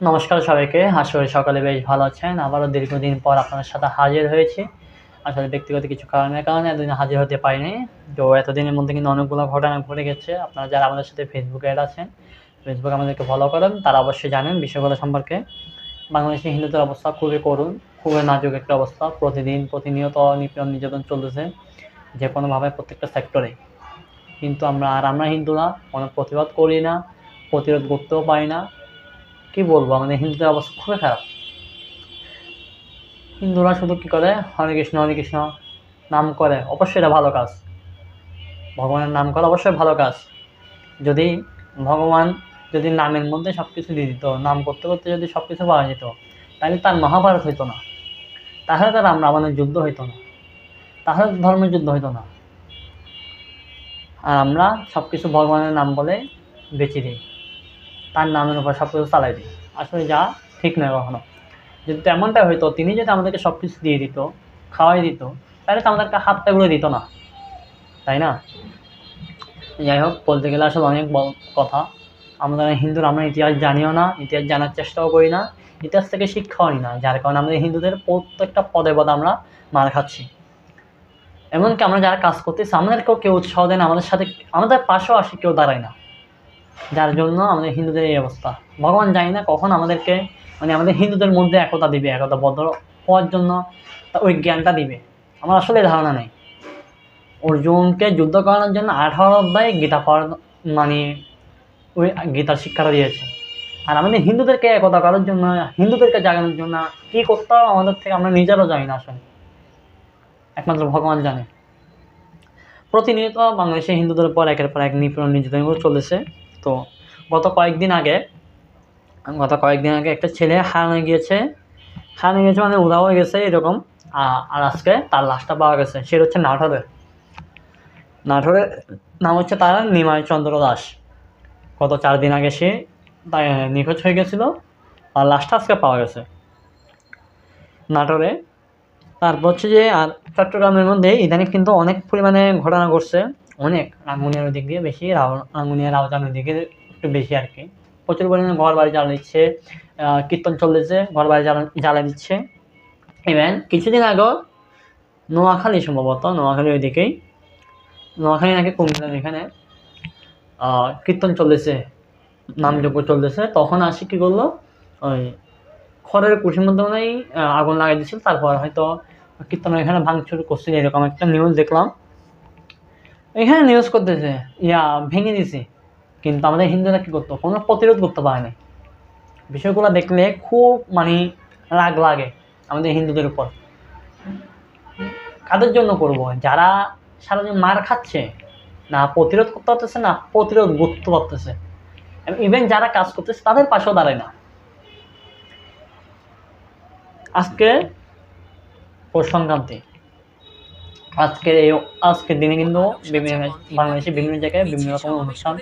নমস্কার সবাইকে করি সকালে বেশ ভালো আছেন। আবারও দীর্ঘদিন পর আপনাদের সাথে হাজির হয়েছি। আসলে ব্যক্তিগত কিছু কারণের কারণে এতদিন হাজির হতে পারিনি। তো এতদিনের মধ্যে কিন্তু অনেকগুলো ঘটনা ঘটে গেছে। আপনারা যারা আমাদের সাথে ফেসবুকে অ্যাড আছেন ফেসবুকে আমাদেরকে ফলো করেন, তারা অবশ্যই জানেন বিষয়গুলো সম্পর্কে। বাংলাদেশে হিন্দুদের অবস্থা খুবই করুণ, খুবই নাজুক একটা অবস্থা। প্রতিদিন প্রতিনিয়ত নিপীড়ন, নির্যাতন চলতেছে যে কোনোভাবে প্রত্যেকটা সেক্টরে কিন্তু আমরা আর আমরা হিন্দুরা কোনো প্রতিবাদ করি না, প্রতিরোধ করতেও পারি না। কি বলব? আমাদের হিন্দুদের অবস্থা খুবই খারাপ। হিন্দুরা শুধু কি করে? হরে কৃষ্ণ হরে কৃষ্ণ, নাম করে। অবশ্যই এটা ভালো কাজ। ভগবানের নাম করা অবশ্যই ভালো কাজ। যদি ভগবান যদি নামের মধ্যে সব কিছু দিয়ে দিত, নাম করতে করতে যদি সব কিছু পাওয়া যেত, তাহলে তার মহাভারত হইতো না। তাহলে তার আমরা আমাদের যুদ্ধ হইতো না। তাহলে ধর্মের যুদ্ধ হইতো না। আর আমরা সব কিছু ভগবানের নাম বলে বেঁচে দিই। তার নামের উপর সব কিছু চালাই দিই। আসলে যা, ঠিক নয় কখনো। যদি তেমনটা হইতো, তিনি যদি আমাদেরকে সব কিছু দিয়ে দিত, খাওয়াই দিত, তাহলে তো আমাদেরকে হাত পাগুলো দিত না। তাই না? যাই হোক, বলতে গেলে আসলে অনেক কথা। আমরা হিন্দুর, আমরা ইতিহাস জানিও না, ইতিহাস জানার চেষ্টাও করি না। ইতিহাস থেকে শিক্ষাও নিই না, যার কারণে আমাদের হিন্দুদের প্রত্যেকটা পদে পদে আমরা মার খাচ্ছি। এমনকি আমরা যারা কাজ করতেছি, আমাদেরকেও কেউ উৎসাহ দেয় না, আমাদের সাথে, আমাদের পাশেও আসে কেউ দাঁড়ায় না। যার জন্য আমাদের হিন্দুদের এই অবস্থা। ভগবান জানি না কখন আমাদেরকে মানে আমাদের হিন্দুদের মধ্যে একতা দিবে, একতা বদ্ধ হওয়ার জন্য ওই জ্ঞানটা দিবে। আমার আসলে ধারণা নেই। অর্জুনকে যুদ্ধ করানোর জন্য আঠারো অধ্যায় গীতা পড়ার মানে ওই গীতার শিক্ষাটা দিয়েছে। আর আমাদের হিন্দুদেরকে একতা করার জন্য, হিন্দুদেরকে জাগানোর জন্য কী করতে হবে আমাদের থেকে আমরা নিজেরও জানি না আসলে। একমাত্র ভগবান জানে। প্রতিনিয়ত বাংলাদেশে হিন্দুদের উপর একের পর এক নিপীড়ন নির্যাতনগুলো চলেছে তো গত কয়েকদিন আগে, গত কয়েকদিন আগে একটা ছেলে হারানো গিয়েছে। হারানো গিয়েছে মানে উধাও হয়ে গেছে এরকম। আর আজকে তার লাশটা পাওয়া গেছে। সেটা হচ্ছে নাটোরের। নাটোরের নাম হচ্ছে তার নিমাই চন্দ্র দাস। গত চার দিন আগে সে নিখোঁজ হয়ে গেছিল। আর লাশটা আজকে পাওয়া গেছে। নাটোরে। তারপর হচ্ছে যে আর চট্টগ্রামের মধ্যে ইদানিং কিন্তু অনেক পরিমাণে ঘটনা ঘটছে। অনেক রাঙ্গুনিয়ার দিক দিয়ে বেশি রাঙ্গুনিয়া রাউজানের দিকে একটু বেশি আর কি। প্রচুর পরিমাণে ঘর বাড়ি জ্বালা দিচ্ছে কীর্তন চলতেছে ঘর বাড়ি জ্বালা জ্বালা দিচ্ছে। ইভেন কিছুদিন আগেও নোয়াখালী সম্ভবত, নোয়াখালী ওই দিকেই নোয়াখালী নাকি কুমিল্লার এখানে কীর্তন চলতেছে, নামযজ্ঞ চলতেছে। তখন আসি কী করল? ওই খড়ের কুঠির মধ্যে মনে আগুন লাগাই দিয়েছিল। তারপর হয়তো কীর্তনের এখানে ভাঙচুর করছিল, এরকম একটা নিউজ দেখলাম। এখানে নিউজ করতেছে, ইয়া, ভেঙে দিছে। কিন্তু আমাদের হিন্দুরা কী করতো? কোনো প্রতিরোধ করতে পারে না বিষয়গুলো দেখলে খুব মানে রাগ লাগে আমাদের হিন্দুদের উপর। কাদের জন্য করব? যারা সারাদিন মার খাচ্ছে, না প্রতিরোধ করতে পারতেছে, না প্রতিরোধ করতে পারতেছে। ইভেন যারা কাজ করতেছে, তাদের পাশেও দাঁড়ায় না। আজকে, পৌষ সংক্রান্তি। আজকের এই আজকের দিনে কিন্তু বিভিন্ন বাংলাদেশের বিভিন্ন জায়গায় বিভিন্ন রকম অনুষ্ঠান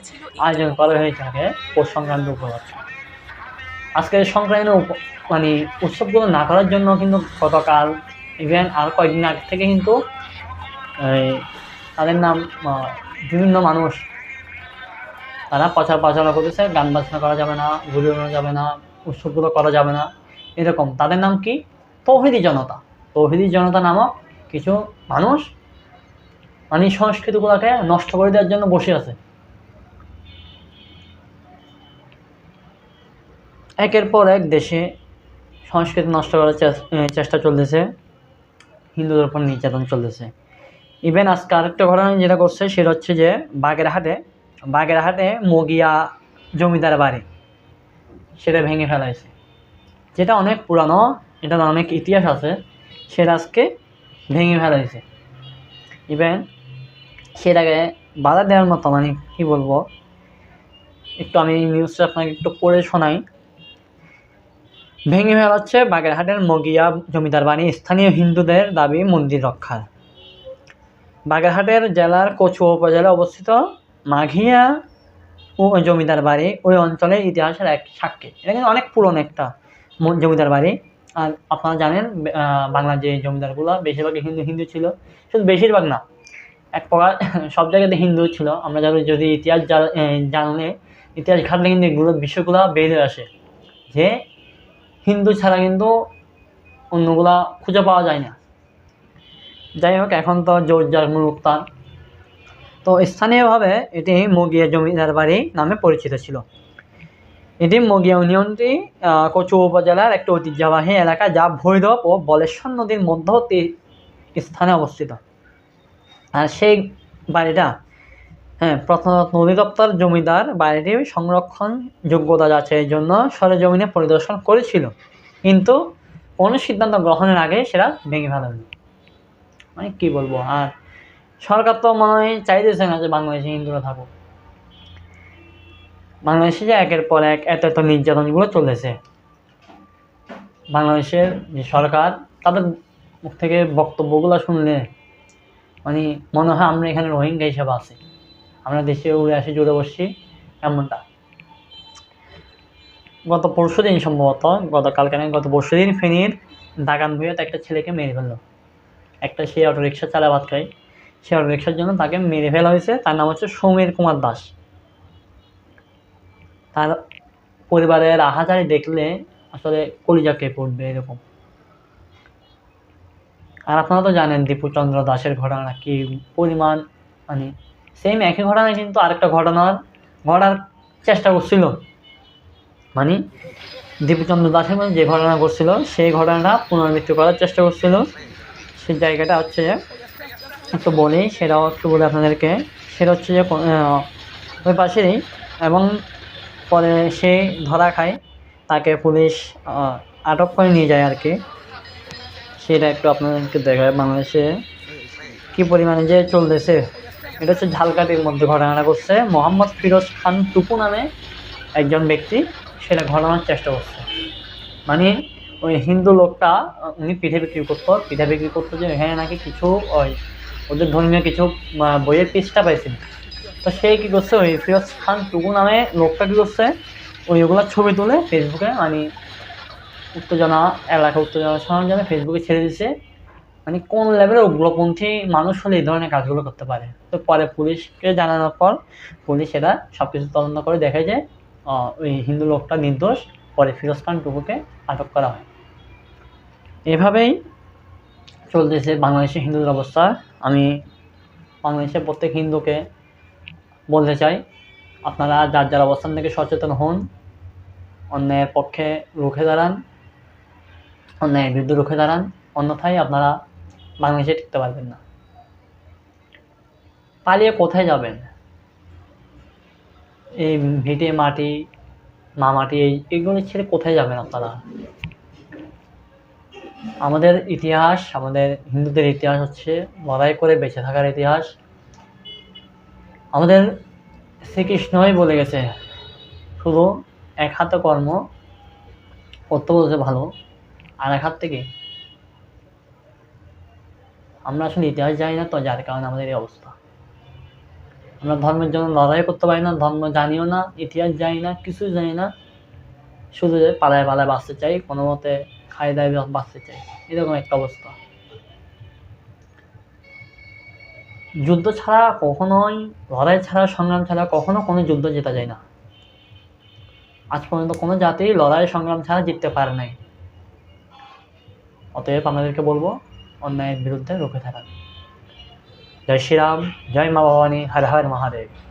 আয়োজন করা হয়ে থাকে পৌষ সংক্রান্তি উপলক্ষে। আজকের সংক্রান্তি মানে উৎসবগুলো না করার জন্য কিন্তু গতকাল ইভেন আর কয়েকদিন আগে থেকে কিন্তু তাদের নাম বিভিন্ন মানুষ, তারা প্রচার প্রচারণা করতেছে গান বাজনা করা যাবে না, ঘুরে বেড়ানো যাবে না, উৎসবগুলো করা যাবে না, এরকম। তাদের নাম কি? তৌহিদি জনতা। তৌহিদি জনতা নামক কিছু মানুষ মানে সংস্কৃতিগুলোকে নষ্ট করে দেওয়ার জন্য বসে আছে। একের পর এক দেশে সংস্কৃতি নষ্ট করার চেষ্টা চলতেছে। হিন্দুদের উপর নির্যাতন চলতেছে। ইভেন আজকে আরেকটা ঘটনা যেটা করছে সেটা হচ্ছে যে বাগেরহাটে বাগেরহাটে মগিয়া জমিদার বাড়ি, সেটা ভেঙে ফেলাইছে যেটা অনেক পুরানো, এটার অনেক ইতিহাস আছে। সেটা আজকে ভেঙে ফেলা হয়েছে। ইভেন সেটাকে বাধা দেওয়ার মতো মানে কী বলব? একটু আমি নিউজটা আপনাকে একটু পড়ে শোনাই। ভেঙে ফেলাচ্ছে বাগেরহাটের মগিয়া জমিদার বাড়ি। স্থানীয় হিন্দুদের দাবি মন্দির রক্ষার। বাগেরহাটের জেলার কচুয়া উপজেলায় অবস্থিত মাঘিয়া ও জমিদার বাড়ি ওই অঞ্চলের ইতিহাসের এক সাক্ষী। এটা কিন্তু অনেক পুরনো একটা জমিদার বাড়ি। আর আপনারা জানেন বাংলার যে জমিদারগুলো বেশিরভাগই হিন্দু হিন্দু ছিল। শুধু বেশিরভাগ না, এক প্রকার সব জায়গাতে হিন্দু ছিল। আমরা যারা যদি ইতিহাস জানলে, ইতিহাস ঘাটলে কিন্তু এগুলো বিষয়গুলো বের হয়ে আসে। যে হিন্দু ছাড়া কিন্তু অন্যগুলা খুঁজে পাওয়া যায় না। যাই হোক, এখন তো জোরজার মুলুকতান তো স্থানীয়ভাবে এটি মুগিয়া জমিদার বাড়ি নামে পরিচিত ছিল। এটি মগিয়া ইউনিয়নটি কচু উপজেলার একটি ঐতিহ্যবাহী এলাকা যা ভৈরব ও বলেশ্বর নদীর মধ্যবর্তী স্থানে অবস্থিত। আর সেই বাড়িটা হ্যাঁ প্রথমত নদী দপ্তর জমিদার বাড়িটি সংরক্ষণ যোগ্যতা যাচাইয়ের জন্য সরেজমিনে পরিদর্শন করেছিল। কিন্তু কোনো সিদ্ধান্ত গ্রহণের আগে সেটা ভেঙে ফেলা মানে কী বলব, আর সরকার তো মনে হয় চাইতেছে না যে বাংলাদেশে হিন্দুরা থাকুক। বাংলাদেশে যে একের পর এক এত এত নির্যাতনগুলো চলেছে। বাংলাদেশের যে সরকার, তাদের মুখ থেকে বক্তব্যগুলো শুনলে মানে মনে হয় আমরা এখানে রোহিঙ্গা হিসেবে আছি। আমরা দেশে উড়ে আসি, জুড়ে বসছি এমনটা। গত পরশু দিন সম্ভবত, গতকালকে নয় গত পরশু দিন ফেনীর দাগান ভুঁইয়াতে একটা ছেলেকে মেরে ফেলল। একটা সে অটো রিক্সা চালা ভাত খায়। সে অটো রিক্সার জন্য তাকে মেরে ফেলা হয়েছে। তার নাম হচ্ছে সৌমের কুমার দাস। তার পরিবারের আহাজারি দেখলে আসলে কলিজা কে পড়বে এরকম। আর আপনারা তো জানেন দীপুচন্দ্র দাসের ঘটনা কি পরিমাণ মানে সেম একই ঘটনা কিন্তু আরেকটা ঘটনার, ঘটার চেষ্টা করছিল। মানে দীপুচন্দ্র দাসের মধ্যে যে ঘটনা ঘটছিল, সেই ঘটনাটা পুনরাবৃত্তি করার চেষ্টা করছিল। সেই জায়গাটা হচ্ছে যে, একটু বলি, সেটাও একটু বলি আপনাদেরকে। সেটা হচ্ছে যে ওই পাশেরই, এবং পরে সে ধরা খায়। তাকে পুলিশ আটক করে নিয়ে যায় আর কি সেটা একটু আপনাদেরকে দেখায় বাংলাদেশে কি পরিমাণে যে চলতেছে। এটা হচ্ছে ঝালকাঠির মধ্যে ঘটনাটা করছে মোহাম্মদ ফিরোজ খান টুপু নামে একজন ব্যক্তি সেটা ঘটানোর চেষ্টা করছে। মানে ওই হিন্দু লোকটা, উনি পিঠে বিক্রি করতো। পিঠে বিক্রি করতো যে এখানে নাকি কিছু ওই ওদের ধর্মীয় কিছু বইয়ের পৃষ্ঠা পাইছিল তো সে কী করছে, ওই ফিরোজ খান টুকু নামে লোকটা কী করছে, ওই ওগুলোর ছবি তুলে ফেসবুকে মানে উত্তেজনা এলাকা উত্তেজনা জন্য ফেসবুকে ছেড়ে দিছে। মানে কোন লেভেলের উগ্রপন্থী মানুষ হলে এই ধরনের কাজগুলো করতে পারে? তো পরে পুলিশকে জানানোর পর পুলিশ এটা সব কিছু তদন্ত করে দেখে যে ওই হিন্দু লোকটা নির্দোষ, পরে ফিরোজ খান টুকুকে আটক করা হয়। এভাবেই চলতেছে বাংলাদেশের হিন্দুদের অবস্থা। আমি বাংলাদেশের প্রত্যেক হিন্দুকে বলতে চাই, আপনারা যার যার অবস্থান থেকে সচেতন হন অন্যায়ের পক্ষে রুখে দাঁড়ান অন্যায়ের বিরুদ্ধে রুখে দাঁড়ান, অন্যথায় আপনারা বাংলাদেশে টিকতে পারবেন না। পালিয়ে কোথায় যাবেন? এই ভিটে মাটি, মা মাটি, এই এগুলো ছেড়ে কোথায় যাবেন আপনারা? আমাদের ইতিহাস, আমাদের হিন্দুদের ইতিহাস হচ্ছে লড়াই করে বেঁচে থাকার ইতিহাস আমাদের শ্রীকৃষ্ণই বলে গেছে শুধু এক হাতে কর্ম করতে বলতে ভালো, আর এক হাত থেকে আমরা আসলে ইতিহাস জানি না তো যার কারণে আমাদের এই অবস্থা। আমরা ধর্মের জন্য লড়াই করতে পারি না, ধর্ম জানিও না, ইতিহাস জানি না কিছু জানি না, শুধু যে পালায় পালায় বাঁচতে চাই কোনো মতে খাই দায় বাঁচতে চাই, এরকম একটা অবস্থা। যুদ্ধ ছাড়া কখনোই, লড়াই ছাড়া, সংগ্রাম ছাড়া কখনো কোনো যুদ্ধ জেতা যায় না। আজ পর্যন্ত কোনো জাতি লড়াই, সংগ্রাম ছাড়া জিততে পারে নাই। অতএব আমাদেরকে বলব, অন্যায়ের বিরুদ্ধে রুখে থাকা। জয় শ্রীরাম, জয় মা ভবানী, হর হর মহাদেব।